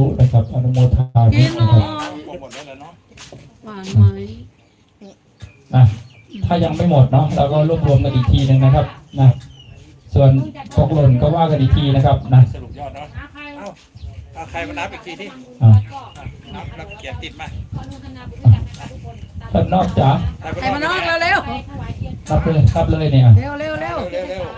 ธุนะครับอนุโมทนามิกินนะหน่อครับยหมดแล้วเหรอเนาะหวานไหมนะถ้ายังไม่หมดเนาะเราก็รวบรวมกันอีกทีหนึ่งนะครับนะส่วนตกหล่นก็ว่ากันอีกทีนะครับนะสรุปยอดเนาะเอ้าเอาใครมานับอีกทีที่อะนับแล้วเขียนติดมาท่านนอกจ๋าใครมานอกเร็วเร็วนับเลยครับเลยเนี่ยเร็วเร็วเร็ว เร็วเร็วๆ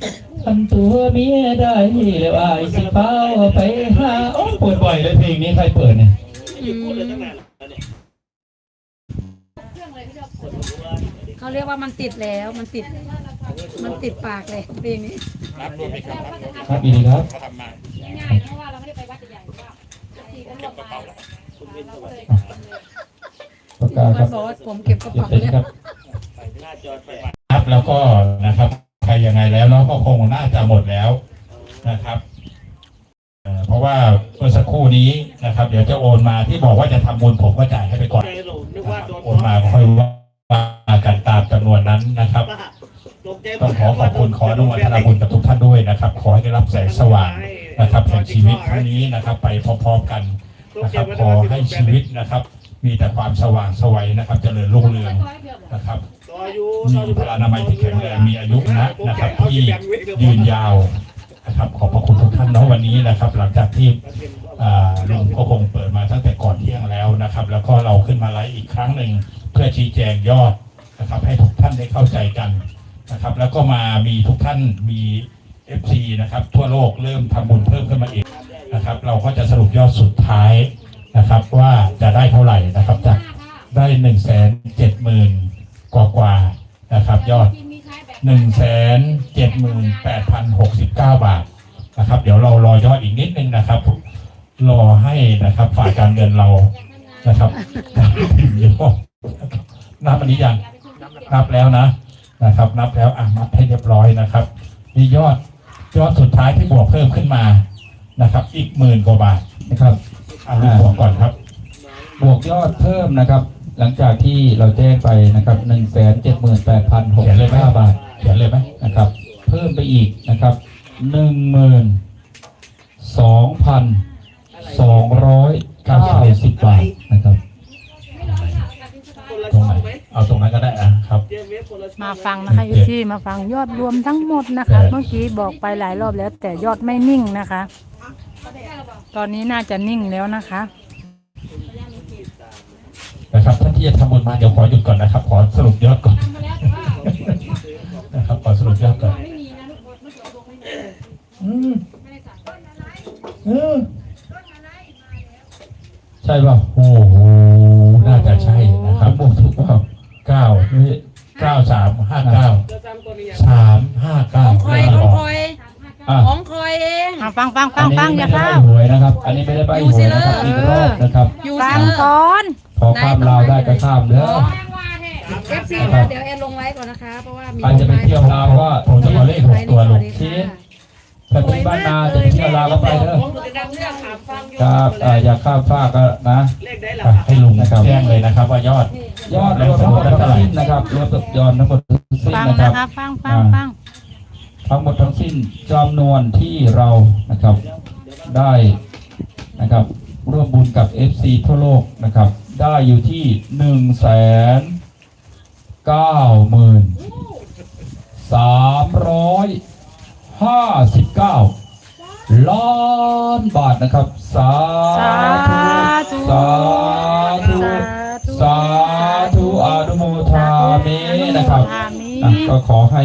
โอ้โห ทันตัวเมียได้เลยว่าไอ้สิเฝ้าไปหาโอ้เปิดบ่อยเลยเพลงนี้ใครเปิดเนี่ยเขาเรียกว่ามันติดแล้วมันติด มันติดปากเลยเพลงนี้นับรวมอีกครับนับรวมอีกครับอีกครับเขาทำมาง่ายๆเพราะว่าเราไม่ได้ไปวัดใหญ่ๆว่าทีก็รวมมาเราก็เลยประกาศคมารับบอสผมเก็บกระเก็บเป๋าเสร็จเนี่ยครับครับแล้วก็นะครับใครยังไง แล้วเนาะก็คงน่าจะหมดแล้วนะครับเอ่อเพราะว่าเมื่อสักครู่นี้นะครับ เดี๋ยวจะโอนมาที่บอกว่าจะทำบุญผมก็จ่ายให้ไปก่อนนะครับโอนมาค่อยว่ากันตามจำนวนนั้นนะครับต้องขอขอบคุณขออนุโมทนาบุญกับทุกท่านด้วยนะครับ ขอให้ได้รับแสงสว่างนะครับแห่งชีวิตครั้งนี้นะครับ ไปพร้อมๆกันนะครับขอให้ชีวิตนะครับ มีแต่ความสว่างสวัยนะครับ เจริญรุ่งเรืองนะครับ มีพลานามัยที่แข็งแรงมีอายุนะนะครับ ที่ยืนยาวนะครับ ขอบพระคุณทุกท่านเนาะวันนี้นะครับ หลังจากที่ลุงก็คงเปิดมาตั้งแต่ก่อนเที่ยงแล้วนะครับ แล้วก็เราขึ้นมาไลฟ์อีกครั้งหนึ่งเพื่อชี้แจงยอดนะครับ ให้ทุกท่านได้เข้าใจกันนะครับ แล้วก็มามีทุกท่านมี FC นะครับ ทั่วโลกเริ่มทำบุญเพิ่มขึ้นมาอีกนะครับ เราก็จะสรุปยอดสุดท้าย นะครับว่าจะได้เท่าไหร่นะครับจากได้หนึ่งแสนเจ็ดหมื่นกว่ากว่านะครับ ยอดหนึ่งแสนเจ็ดหมื่นแปดพันหกสิบเก้าบาทนะครับ เดี๋ยวเรารอยอดอีกนิดนึงนะครับ รอให้นะครับฝ่ายการเงินเรานะครับพิมพ์ยอดนับอันนี้ยังนับแล้วนะนะครับ นับแล้วอะนับให้เรียบร้อยนะครับนี่ยอดยอดสุดท้ายที่บวกเพิ่มขึ้นมานะครับ อีกหมื่นกว่าบาทนะครับ อะดูบวกก่อนครับบวกยอดเพิ่มนะครับ หลังจากที่เราแจ้งไปนะครับหนึ่งแสนเจ็ดหมื่นแปดพันหกเขียนสิเลยบไหมห้าบาทเขียนเลยไหมนะครับ เพิ่มไปอีกนะครับหนึ่งหมื่นสองพันสองร้อยเก้าสิบบาทนะครับตรงไหนเอาตรงนั้นก็ได้อะครับ มาฟังนะคะอยู่ที่มาฟังยอดรวมทั้งหมดนะคะ เมื่อกี้บอกไปหลายรอบแล้วแต่ยอดไม่นิ่งนะคะ ตอนนี้น่าจะนิ่งแล้วนะคะนะครับท่านที่จะทำบุญมาเดี๋ยวขอหยุดก่อนนะครับ ขอสรุปยอดก่อนนะครับขอสรุปยอดก่อนอลไม่จบลงไม่มีอืมไม่ได้สั่งอืมใช่ป่ะโอ้โหน่าจะใช่นะครับบวกถูกเปล่าเก้านี่เก้าสามห้าเก้าสามห้าเก้า ฟังฟังฟัอังนนี้ฟังไม่อย่าได้ข้าใบวหวยนะครับ อันนี้ไม่ได้ใบหวยนะครับอีกรอบนะครับอยู่ฟัเซงอร์ก่อนพอข้ามลาวได้ก็ข้ามเด้อเอฟซีนะเดี๋ยวแอนลงไลฟ์ก่อนนะคะ เพราะว่ามีใครจะไปเที่ยวลาวก็ผมจะเอาเลขหกตัวลงชี้ถ้าเป็นบ้านนาจะไปเที่ยวลาวก็ไปเด้อครับเอ่ออยากข้ามฟากก็นะอะให้ลุงนะครับแจ้งเลยนะครับ ว่ายอด ยอดรวมทั้งหมดทั้งสิ้นนะครับรวมยอดทั้งหมดทั้งสิ้นฟังนะคนะรับคะฟังฟังฟัง ทั้งหมดทั้งสิ้นจำนวนที่เรานะครับได้นะครับร่วมบุญกับ FC ทั่วโลกนะครับ ได้อยู่ที่หนึ่งแสนเก้าหมื่นสามร้อยห้าสิบเก้าล้านบาทนะครับ สาธุสาธุสาธุสาธุอนุโมทามินะครับก็ขอให้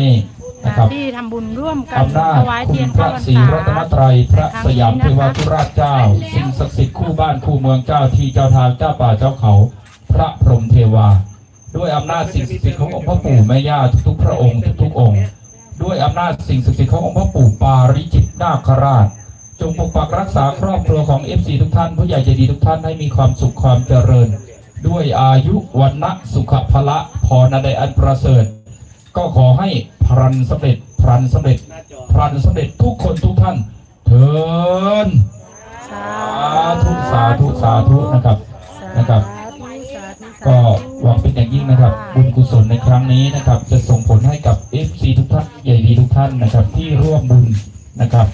นะครับที่ทำ ร่วมกันอำนาจถวายคุเทียณนพเข้าระพรรศรีษารัตนตรัยพระสยามเทวาธิราชเจ้า สิ่งศักดิ์สิทธิ์คู่บ้านคู่เมืองเจ้าที่เจ้าทางเจ้าป่าเจ้าเขา พระพรหมเทวา ด้วยอำนาจสิ่งศักดิ์สิทธิ์ขององค์พระปู่แม่ย่าทุกๆพระองค์ทุกๆองค์ ด้วยอำนาจสิ่งศักดิ์สิทธิ์ขององค์พระปู่ปาริจิตนาคราช จงปกปักรักษาครอบครัวของเอฟซีทุกท่านผู้ใหญ่ใจดีทุกท่านให้มีความสุขความเจริญ ด้วยอายุวันนะสุขภละพรใดอันประเสริฐ ก็ขอให้พรันสำเร็จพ รันสำเร็จพรันสำเร็จทุกคนทุกท่านเถินสาสาธุสาธุสาธุนะครับนะครับ ก็หวังเป็นอย่างยิ่งนะครับ บุญกุศลในครั้งนี้นะครับ จะส่งผลให้กับ FC ทุกท่านใหญ่ดีทุกท่านนะครับ ที่ร่วมบุญนะครับ